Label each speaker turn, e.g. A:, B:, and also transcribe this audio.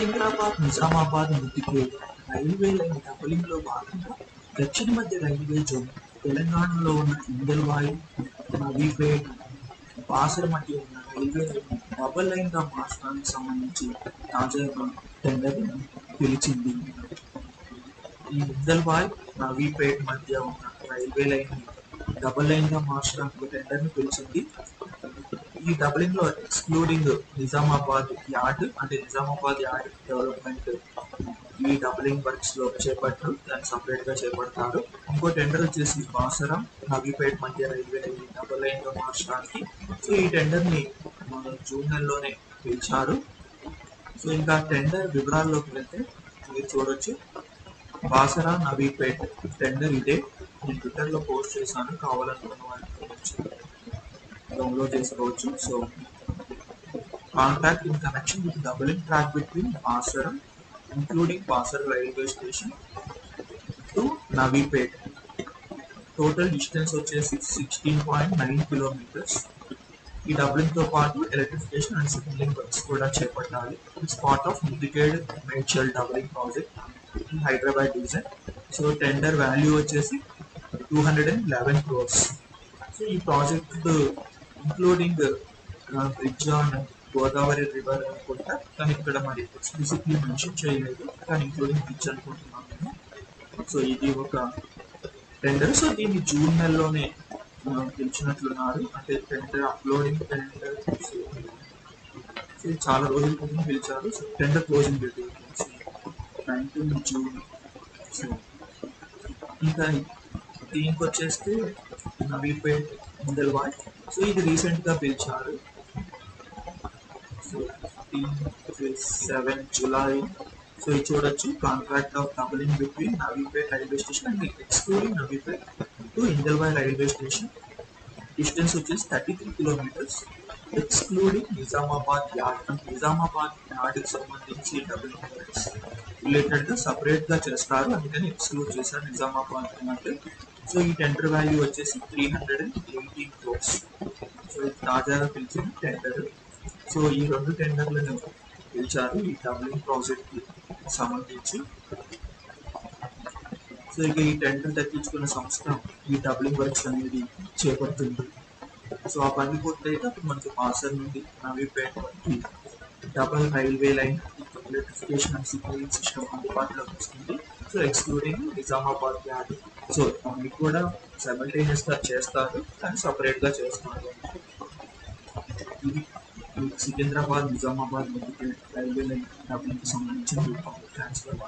A: సికింద్రాబాద్ నిజామాబాద్ మధ్యకి railway line డబలింగ్లో భాగంగా దక్షిణ మధ్య రైల్వే జోన్ తెలంగాణలో ఉన్న ఇందల్వాయి నవీపేట్ బాసర మధ్య ఉన్న రైల్వే లైన్ డబల్ లైన్గా మార్చడానికి సంబంధించి తాజాగా టెండర్ పిలిచింది. ఈ ఇందల్వాయి నవీపేట్ మధ్య ఉన్న రైల్వే లైన్ డబల్ లైన్గా మార్చడానికి టెండర్ని పిలిచింది. ఈ డబ్లింగ్లో ఎక్స్క్లూడింగ్ నిజామాబాద్ యార్డ్ అంటే నిజామాబాద్ యార్డ్ డెవలప్మెంట్ ఈ డబ్లింగ్ వర్క్స్లో చేపట్టారు దాన్ని సపరేట్గా చేపడతారు. ఇంకో టెండర్ వచ్చేసి బాసరం నవీపేట్ మధ్య రైల్వే డబుల్ లైన్లో మార్చడానికి. సో ఈ టెండర్ని మన జూన్ నెలలోనే పిలిచారు. సో ఇంకా టెండర్ వివరాల్లోకి వెళ్తే మీరు చూడొచ్చు. బాసరా నవీపేట్ టెండర్ ఇదే. నేను ట్విట్టర్లో పోస్ట్ చేశాను కావాలనుకున్న వాళ్ళు చూడొచ్చు డౌన్లోడ్ చేసుకోవచ్చు. So contact in connection with doubling track between Pasaram including Basar railway station to Navipet total distance వచ్చేసి సిక్స్టీన్ పాయింట్ నైన్ కిలోమీటర్స్ ఈ డబ్లింగ్తో పాటు ఎలక్ట్రిఫికేషన్ అండ్ సిగ్నలింగ్ వర్క్స్ కూడా చేపట్టాలి. It's part of indicated Medchal doubling project in Hyderabad division so tender value వచ్చేసి two hundred and eleven crores so ఈ project including bridge on Godavari river అనుకుంటా. కానీ ఇక్కడ మరి ఎక్స్ప్లిసిట్లీ మెన్షన్ చేయలేదు. కానీ ఇంక్లూడింగ్ బ్రిడ్జ్ అనుకుంటున్నాను నేను సో ఇది ఒక టెండర్ సో దీన్ని జూన్ నెలలోనే పిలిచినట్లున్నారు. అంటే టెండర్ అప్లోడింగ్ టెండర్ సో చాలా రోజుల క్రితం పిలిచారు. So tender closing date nineteen June so ఇంకా దీనికి వచ్చేస్తే నవీపేట్ ముందల్వాయ్ సో ఇది రీసెంట్గా పిలిచారు సో సెవెన్ జూలై సో ఇది చూడొచ్చు. Contract of doubling between Navipet railway station and excluding Navipet to Indalwai railway station distance వచ్చేసి thirty three kilometres excluding Nizamabad yard Nizamabad యార్డ్కి సంబంధించి డబులింగ్ రిలేటెడ్గా సపరేట్గా చేస్తారు అందుకని ఎక్స్క్లూడ్ చేశారు నిజామాబాద్ అంటే. సో ఈ టెండర్ వాల్యూ వచ్చేసి three hundred and eighteen crores so ఇది తాజాగా పిలిచిన టెండర్ సో ఈ రెండు టెండర్లను పిలిచారు ఈ డబ్లింగ్ ప్రాజెక్ట్కి సంబంధించి. సో ఇక ఈ టెండర్ దక్కించుకున్న సంస్థ ఈ డబ్లింగ్ వర్క్స్ అనేది చేపడుతుంది. సో ఆ పని పూర్తయితే అప్పుడు మనకి పాసర్ నుండి నవీపేట వరకు double railway line electrification and signalling system అందుబాటులోకి వస్తుంది. So excluding Nizamabad yard so అవి కూడా సైమల్టేనియస్గా చేస్తారు కానీ సపరేట్గా చేస్తారు ఇది సికింద్రాబాద్ నిజామాబాద్ రైల్వే లైన్ డబ్బులకు సంబంధించిన ట్రాన్స్ఫర్